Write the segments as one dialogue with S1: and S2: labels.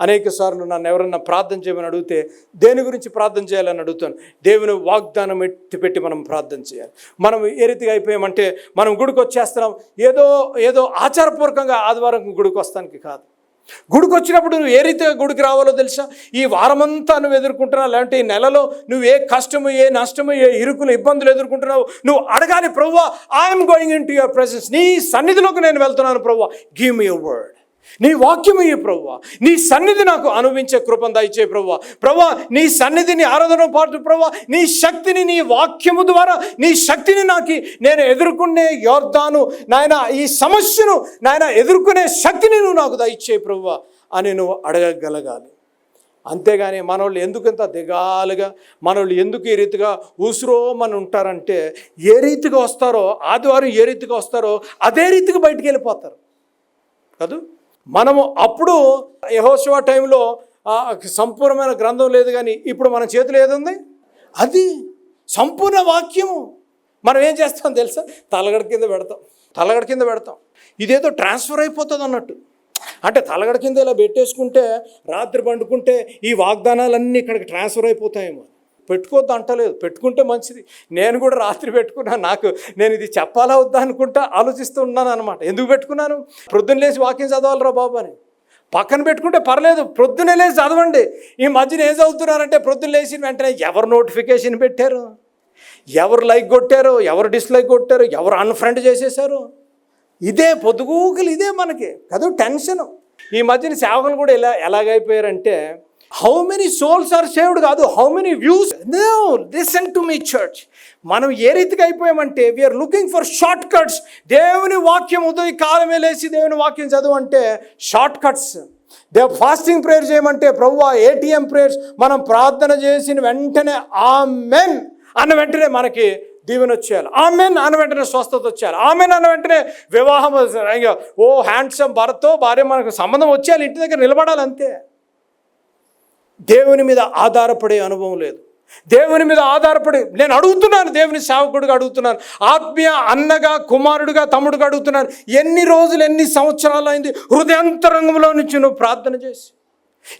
S1: అనేక సార్లు నన్ను ఎవరన్నా ప్రార్థన చేయమని అడిగితే దేని గురించి ప్రార్థన చేయాలని అడుగుతాను? దేవుని వాగ్దానం ఎత్తి పెట్టి మనం ప్రార్థన చేయాలి. మనం ఏ రీతిగా అయిపోయామంటే మనం గుడికి వచ్చేస్తున్నాం. ఏదో ఏదో ఆచారపూర్వకంగా ఆదివారం గుడికి వస్తానికి కాదు. గుడికి వచ్చినప్పుడు నువ్వు ఏ రీతిగా గుడికి రావాలో తెలుసా? ఈ వారమంతా నువ్వు ఎదుర్కొంటున్నావు. లేదంటే ఈ నెలలో నువ్వు ఏ కష్టము ఏ నష్టము ఏ ఇరుకులు ఇబ్బందులు ఎదుర్కొంటున్నావు? నువ్వు అడగాలి ప్రవ్వా I'm going into your presence నీ సన్నిధిలోకి నేను వెళ్తున్నాను ప్రవ్వా. గివ్ మీ యువర్ వర్డ్ నీ వాక్యము ఈ ప్రవ్వా? నీ సన్నిధి నాకు అనుభవించే కృపను దయచే ప్రవ్వ. ప్రవ్వ నీ సన్నిధిని ఆరాధన పాటు ప్రవ్వ నీ శక్తిని నీ వాక్యము ద్వారా నీ శక్తిని నాకు నేను ఎదుర్కొనే యోర్ధాను నాయన ఈ సమస్యను నాయన ఎదుర్కొనే శక్తిని నువ్వు నాకు దయచే ప్రవ్వ అని నువ్వు అడగగలగాలి. అంతేగాని మనోళ్ళు ఎందుకంత దిగాలుగా మనోళ్ళు ఎందుకు ఈ రీతిగా ఉసురోమని ఉంటారంటే ఏ రీతిగా వస్తారో ఆదివారం ఏ రీతిగా వస్తారో అదే రీతిగా బయటికి వెళ్ళిపోతారు. కాదు? మనము అప్పుడు యహోశివ టైంలో సంపూర్ణమైన గ్రంథం లేదు కానీ ఇప్పుడు మన చేతిలో ఏదుంది? అది సంపూర్ణ వాక్యము. మనం ఏం చేస్తాం తెలుసా? తలగడ కింద పెడతాం. తలగడ కింద పెడతాం. ఇదేదో ట్రాన్స్ఫర్ అయిపోతుంది అన్నట్టు. అంటే తలగడ కింద ఇలా పెట్టేసుకుంటే రాత్రి పండుకుంటే ఈ వాగ్దానాలన్నీ ఇక్కడికి ట్రాన్స్ఫర్ అయిపోతాయేమో. పెట్టుకోవద్దు అంటలేదు. పెట్టుకుంటే మంచిది. నేను కూడా రాత్రి పెట్టుకున్నాను. నాకు నేను ఇది చెప్పాలా వద్దా అనుకుంటా ఆలోచిస్తూ ఉన్నాను అనమాట ఎందుకు పెట్టుకున్నాను? ప్రొద్దున లేచి వాకింగ్ చదవాలరా బాబు అని. పక్కన పెట్టుకుంటే పర్లేదు. ప్రొద్దునే లేచి చదవండి. ఈ మధ్యన ఏం చదువుతున్నారంటే ప్రొద్దున లేచి వెంటనే ఎవరు నోటిఫికేషన్ పెట్టారు? ఎవరు లైక్ కొట్టారు? ఎవరు డిస్లైక్ కొట్టారు? ఎవరు అన్ఫ్రెండ్ చేసేసారు? ఇదే పొద్దుగూకులు ఇదే మనకి. కదా టెన్షన్. ఈ మధ్యన సేవకులు కూడా ఎలా ఎలాగైపోయారంటే how many souls are saved కాదు how many views no listen to me church మనం ఏ రీతిగా అయిపోయామంటే we are looking for shortcuts దేవుని వాక్యం ఉదయ కాలమే లేచి దేవుని వాక్యం చదువు అంటే shortcuts they fasting prayer చేయమంటే ప్రభు ఏటీఎం ప్రేయర్స్ మనం ప్రార్థన చేసిన వెంటనే ఆ మెన్ అన్న వెంటనే మనకి దీవెన వచ్చేయాలి. ఆమెన్ అన్న వెంటనే స్వస్థత వచ్చేయాలి. ఆమెన్ అన్న వెంటనే వివాహం ఓ హ్యాండ్సమ్ భర్తతో భార్య మనకు సంబంధం వచ్చేయాలి. ఇంటి దగ్గర నిలబడాలి అంతే దేవుని మీద ఆధారపడే అనుభవం లేదు. దేవుని మీద ఆధారపడి నేను అడుగుతున్నాను దేవుని సేవకుడిగా అడుగుతున్నాను ఆత్మీయ అన్నగా కుమారుడిగా తమ్ముడుగా అడుగుతున్నాను. ఎన్ని రోజులు ఎన్ని సంవత్సరాలు అయింది? హృదయాంతరంగంలో నుంచి నువ్వు ప్రార్థన చేసి.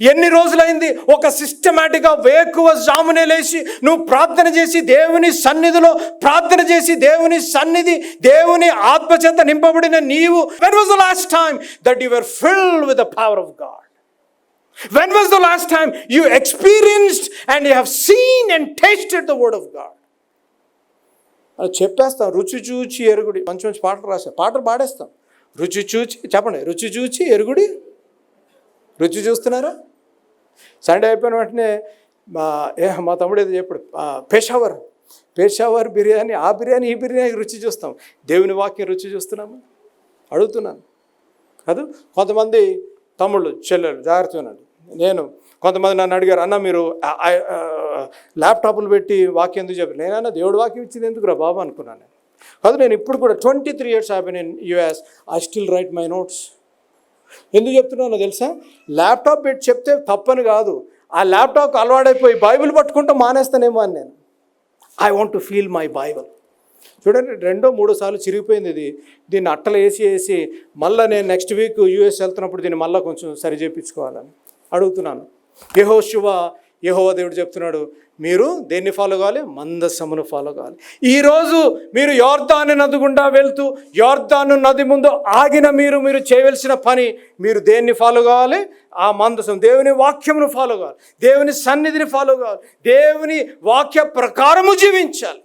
S1: ఎన్ని రోజులైంది ఒక సిస్టమేటిక్గా వేకువ జామునే లేచి నువ్వు ప్రార్థన చేసి దేవుని సన్నిధిలో ప్రార్థన చేసి దేవుని సన్నిధి దేవుని ఆత్మచేత నింపబడిన నీవు. When was the last time that you are filled with the power of God When was the last time you experienced and you have seen and tasted the word of God? అని చెప్పేస్తాం రుచి చూచి ఎరుగుడి. మంచి మంచి పాటలు రాసాం పాటలు పాడేస్తాం. రుచి చూచి చెప్పండి రుచి చూచి ఎరుగుడి. రుచి చూస్తున్నారా? సండే అయిపోయిన వెంటనే మా ఏ మా తమ్ముడు ఏదో చెప్పాడు ఆ, పెషావర్. పెషావర్ బిర్యానీ ఆ బిర్యానీ ఈ బిర్యానీ రుచి చూస్తాం. దేవుని వాక్యం రుచి చూస్తున్నాము? అడుగుతున్నాను. కాదు కొంతమంది తమ్ముళ్ళు చెల్లెలు జాగ్రత్తగా ఉన్నాడు నేను కొంతమంది నన్ను అడిగారు అన్న మీరు ల్యాప్టాప్లు పెట్టి వాక్యం ఎందుకు చెప్పారు? నేనన్నా దేవుడు వాక్యం ఇచ్చింది ఎందుకు రా బాబు? అనుకున్నాను నేను. కాదు నేను ఇప్పుడు కూడా ట్వంటీ త్రీ ఇయర్స్ హ్యాపీ నేను US I still write my notes. ఎందుకు చెప్తున్నానో తెలుసా? ల్యాప్టాప్ పెట్టి చెప్తే తప్పని కాదు. ఆ ల్యాప్టాప్ అలవాడైపోయి బైబిల్ పట్టుకుంటూ మానేస్తానేమో అని నేను. I want to feel my Bible. చూడండి రెండో మూడో సార్లు చిరిగిపోయింది ఇది. దీన్ని అట్టలు వేసి వేసి మళ్ళీ నేను నెక్స్ట్ వీక్ యూఎస్ వెళ్తున్నప్పుడు దీన్ని మళ్ళీ కొంచెం సరి చేయించుకోవాలని. అడుగుతున్నాను. యహో శివ యహోవ దేవుడు చెప్తున్నాడు మీరు దేన్ని ఫాలో కావాలి? మందసమును ఫాలో కావాలి. ఈరోజు మీరు యోర్దాను నది గుండా వెళ్తూ యోర్ధాను నది ముందు ఆగిన మీరు మీరు చేయవలసిన పని మీరు దేన్ని ఫాలో కావాలి? ఆ మందసం దేవుని వాక్యమును ఫాలో కావాలి. దేవుని సన్నిధిని ఫాలో కావాలి. దేవుని వాక్య ప్రకారము జీవించాలి.